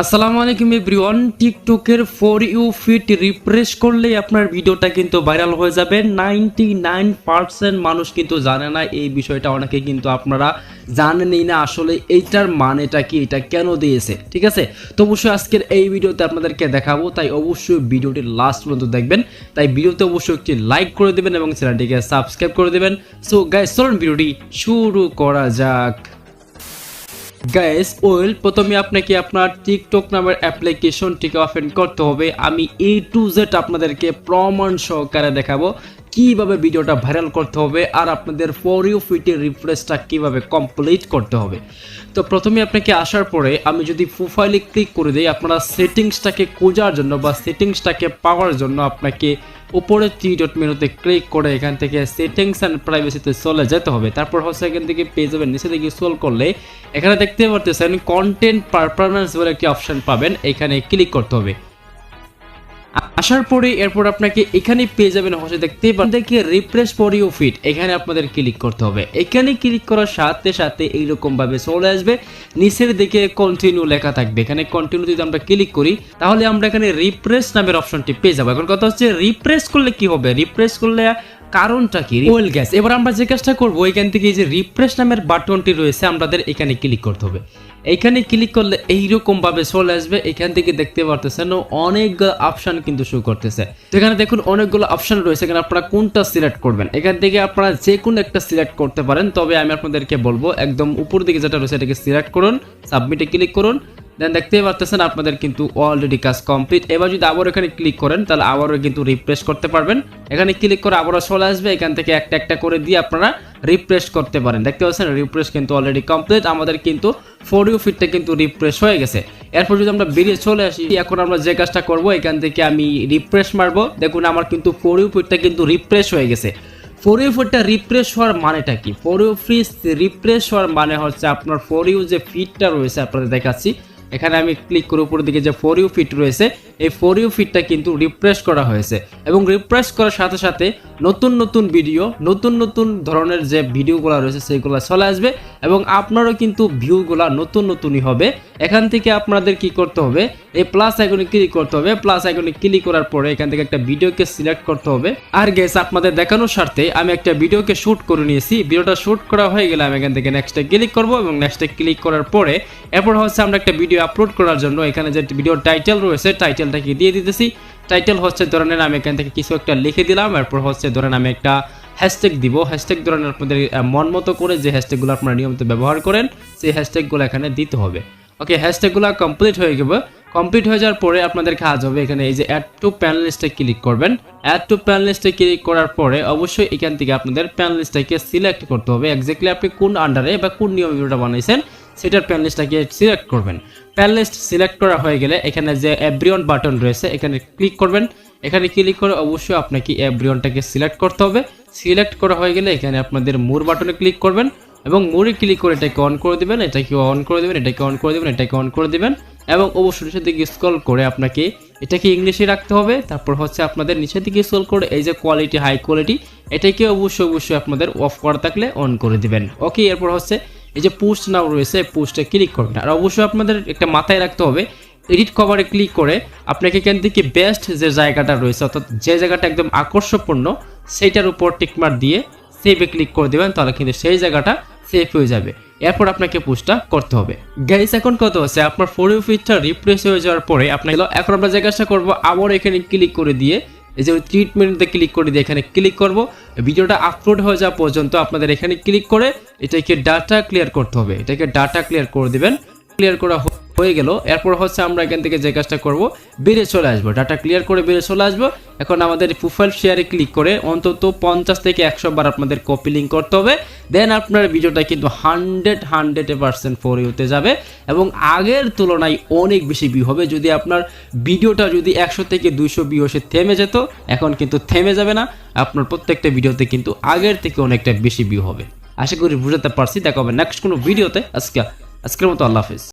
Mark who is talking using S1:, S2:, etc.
S1: আসসালামু আলাইকুম এভরিওয়ান, টিকটকের ফর ইউ ফিট রিফ্রেশ করলেই আপনার ভিডিওটা কিন্তু ভাইরাল হয়ে যাবে। নাইনটি নাইন পার্সেন্ট মানুষ কিন্তু জানে না এই বিষয়টা, অনেকে কিন্তু আপনারা জানেনই না আসলে এইটার মানেটা কি, এটা কেন দিয়েছে, ঠিক আছে? তো অবশ্যই আজকের এই ভিডিওতে আপনাদেরকে দেখাবো, তাই অবশ্যই ভিডিওটি লাস্ট পর্যন্ত দেখবেন। তাই ভিডিওতে অবশ্যই একটি লাইক করে দেবেন এবং চ্যানেলটিকে সাবস্ক্রাইব করে দেবেন। সো গাইস চলুন ভিডিওটি শুরু করা যাক। গাইস ওয়েল প্রথমে আপনাকে আপনার টিকটক নামের অ্যাপ্লিকেশনটিকে ওপেন করতে হবে। আমি এ টু জেড আপনাদেরকে প্রমাণ সহকারে দেখাবো কীভাবে ভিডিওটা ভাইরাল করতে হবে আর আপনাদের ফর ইউ ফিটের রিফ্রেশটা কীভাবে কমপ্লিট করতে হবে। তো প্রথমে আপনাকে আসার পরে আমি যদি প্রোফাইলে ক্লিক করে দিই, আপনারা সেটিংসটাকে খোঁজার জন্য বা সেটিংসটাকে পাওয়ার জন্য আপনাকে উপরে থ্রি ডট মেনুতে ক্লিক করে এখান থেকে সেটিংস অ্যান্ড প্রাইভেসিতে চলে যেতে হবে। তারপর হচ্ছে এখান থেকে পেয়ে যাবেন, নিচে দিকে সোল করলে এখানে দেখতে পারতেছেন কন্টেন্ট পারফরমেন্স বলে একটি অপশান পাবেন, এখানে ক্লিক করতে হবে। আসার পরে এরপর আপনাকে এখানে পেয়ে যাবেন হচ্ছে দেখতে দেখে রিফ্রেশ ফর ইউ ফিট এখানে আপনাদের ক্লিক করতে হবে। এখানে ক্লিক করার সাথে সাথে এইরকম ভাবে চলে আসবে। নিচের দিকে কন্টিনিউ লেখা থাকবে। এখানে কন্টিনিউ যদি আমরা ক্লিক করি, তাহলে আমরা এখানে রিফ্রেশ নামের অপশনটি পেয়ে যাব। এখন কথা হচ্ছে রিফ্রেশ করলে কি হবে? রিফ্রেশ করলে কারণটা কি? ওয়েল গ্যাস এবার আমরা যে কাজটা করব, এখান থেকে এই যে রিফ্রেশ নামের বাটনটি রয়েছে, আমাদের এখানে ক্লিক করতে হবে। এখানে ক্লিক করলে এইরকম ভাবে চলে আসবে, এখান থেকে দেখতে পারতেছেন অনেকগুলো অপশন কিন্তু শো করতেছে। তো এখানে দেখুন অনেকগুলো অপশন রয়েছে, এখানে আপনারা কোনটা সিলেক্ট করবেন? এখান থেকে আপনারা যে কোনো একটা সিলেক্ট করতে পারেন, তবে আমি আপনাদেরকে বলব, একদম উপর দিকে যেটা রয়েছে এটাকে সিলেক্ট করুন সাবমিটে ক্লিক করুন দেন দেখতে পারতেছেন আপনাদের কিন্তু অলরেডি কাজ কমপ্লিট এবার যদি আবার এখানে ক্লিক করেন, তাহলে আবারও কিন্তু রিফ্রেশ করতে পারবেন। এখানে ক্লিক করে আবারও চলে আসবে। এখান থেকে একটা একটা করে দিয়ে আপনারা রিফ্রেশ করতে পারেন। দেখতে পাচ্ছেন রিফ্রেশ কিন্তু অলরেডি কমপ্লিট আমাদের কিন্তু ফোর ইউ ফিটটা কিন্তু রিফ্রেশ হয়ে গেছে। এরপর যদি আমরা বেরিয়ে চলে আসি, এখন আমরা যে কাজটা করব, এখান থেকে আমি রিফ্রেশ মারবো। দেখুন, আমার কিন্তু ফোর ইউ ফিটটা কিন্তু রিফ্রেশ হয়ে গেছে। ফোর ইউ ফিটটা রিফ্রেশ হওয়ার মানেটা কি? ফোর ইউ ফ্রিজ রিফ্রেশ হওয়ার মানে হচ্ছে আপনার ফোর ইউ যে ফিটটা রয়েছে, আপনাদের দেখাচ্ছি। এখানে আমি ক্লিক করে উপরের দিকে যে ফোর ইউ ফিট রয়েছে, এই ফোর ইউ ফিটটা কিন্তু রিফ্রেশ করা হয়েছে। এবং রিফ্রেশ করার সাথে সাথে নতুন নতুন ভিডিও নতুন নতুন ধরনের যে ভিডিওগুলো রয়েছে, সেইগুলো চলে আসবে। এবং আপনারও কিন্তু ভিউগুলো নতুন নতুনই হবে। এখান থেকে আপনাদের কি করতে হবে? এই প্লাস আইকনে ক্লিক করতে হবে। প্লাস আইকনে ক্লিক করার পরে এখান থেকে একটা ভিডিওকে সিলেক্ট করতে হবে। আর গেস আপনাদের দেখানোর স্বার্থে আমি একটা ভিডিওকে শ্যুট করে নিয়েছি। ভিডিওটা শ্যুট করা হয়ে গেলে আমি এখান থেকে নেক্সটে ক্লিক করব এবং নেক্সটে ক্লিক করার পরে এরপর হচ্ছে আমরা একটা ভিডিও আপলোড করার জন্য এখানে যে ভিডিও টাইটেল রয়েছে টাইটেলটাকে দিয়ে দিতেছি। টাইটেল হচ্ছে ধরনের আমি এখান থেকে কিছু একটা লিখে দিলাম। এরপর হচ্ছে, ধরেন আমি একটা হ্যাশট্যাগ দিব হ্যাশট্যাগ ধরেন আপনাদের মন মতো করে যে হ্যাশট্যাগুলো আপনারা নিয়মিত ব্যবহার করেন, সেই হ্যাশট্যাগুলো এখানে দিতে হবে। ওকে হ্যাশট্যাগুলো কমপ্লিট হয়ে যাবে কমপ্লিট হয়ে যাওয়ার পরে আপনাদের কাজ হবে এখানে এই যে অ্যাড টু প্যানেলিস্টে ক্লিক করবেন। অ্যাড টু প্যানেলিস্টে ক্লিক করার পরে অবশ্যই এখান থেকে আপনাদের প্যানেলিস্টটাকে সিলেক্ট করতে হবে। এক্স্যাক্টলি আপনি কোন আন্ডারে বা কোন নিয়মে ভিডিওটা বানাইছেন, সেটার প্যানেলিস্টটাকে সিলেক্ট করবেন। প্যানেলিস্ট সিলেক্ট করা হয়ে গেলে এখানে যে এভরিওয়ান বাটন রয়েছে, এখানে ক্লিক করবেন। এখানে ক্লিক করে অবশ্যই আপনাকে এভরিওয়ানটাকে সিলেক্ট করতে হবে। সিলেক্ট করা হয়ে গেলে এখানে আপনাদের মোর বাটনে ক্লিক করবেন এবং মোড়ে ক্লিক করে এটাকে অন করে দেবেন। এটাকে অন করে দেবেন, এটাকে অন করে দেবেন, এটাকে অন করে দেবেন এবং অবশ্যই নিচের দিকে স্ক্রল করে আপনাকে এটাকে ইংলিশে রাখতে হবে। তারপর হচ্ছে আপনাদের নিচের দিকে স্ক্রল করে এই যে কোয়ালিটি হাই কোয়ালিটি এটাকে অবশ্যই অবশ্যই আপনাদের অফ করা থাকলে অন করে দিবেন। ওকে এরপর হচ্ছে এই যে পোস্ট নাও রয়েছে পোস্টে ক্লিক করবেন। আর অবশ্যই আপনাদের একটা মাথায় রাখতে হবে এডিট কভারে ক্লিক করে আপনাকে এখান থেকে বেস্ট যে জায়গাটা রয়েছে অর্থাৎ যে জায়গাটা একদম আকর্ষণপূর্ণ সেইটার উপর টিকমার দিয়ে সেভে ক্লিক করে দেবেন তাহলে কিন্তু সেই জায়গাটা সেভ হয়ে যাবে। এরপর আপনাকে পোস্টটা করতে হবে। গাইস এখন কত আছে? আপনার ফোর ফিটটা রিপ্লেস হয়ে যাওয়ার পরে আপনাকে এখন আমরা কাজটা করব আবার এখানে ক্লিক করে দিয়ে এই যে ট্রিটমেন্টে ক্লিক করে দিয়ে এখানে ক্লিক করব। ভিডিওটা আপলোড হয়ে যাওয়া পর্যন্ত আপনাদের এখানে ক্লিক করে এটাকে ডাটা ক্লিয়ার করতে হবে। এটাকে ডাটা ক্লিয়ার করে দেবেন। ক্লিয়ার করা হয়ে গেল। এরপর হচ্ছে আমরা এখান থেকে যে কাজটা করব বেরিয়ে চলে আসব। ডাটা ক্লিয়ার করে বেরিয়ে চলে আসব। এখন আমাদের প্রোফাইল শেয়ারে ক্লিক করে অন্তত পঞ্চাশ থেকে একশো বার আপনাদের কপি লিঙ্ক করতে হবে। দেন আপনার ভিডিওটা কিন্তু হান্ড্রেড হান্ড্রেড পার্সেন্ট ফোর ইউতে যাবে এবং আগের তুলনায় অনেক বেশি ভিউ হবে। যদি আপনার ভিডিওটা যদি একশো থেকে দুইশো ভিউ এসে থেমে যেত, এখন কিন্তু থেমে যাবে না। আপনার প্রত্যেকটা ভিডিওতে কিন্তু আগের থেকে অনেকটা বেশি ভিউ হবে। আশা করি বুঝাতে পারছি। দেখা হবে নেক্সট কোনো ভিডিওতে আজকে আজকের মতো আল্লাহ হাফিজ।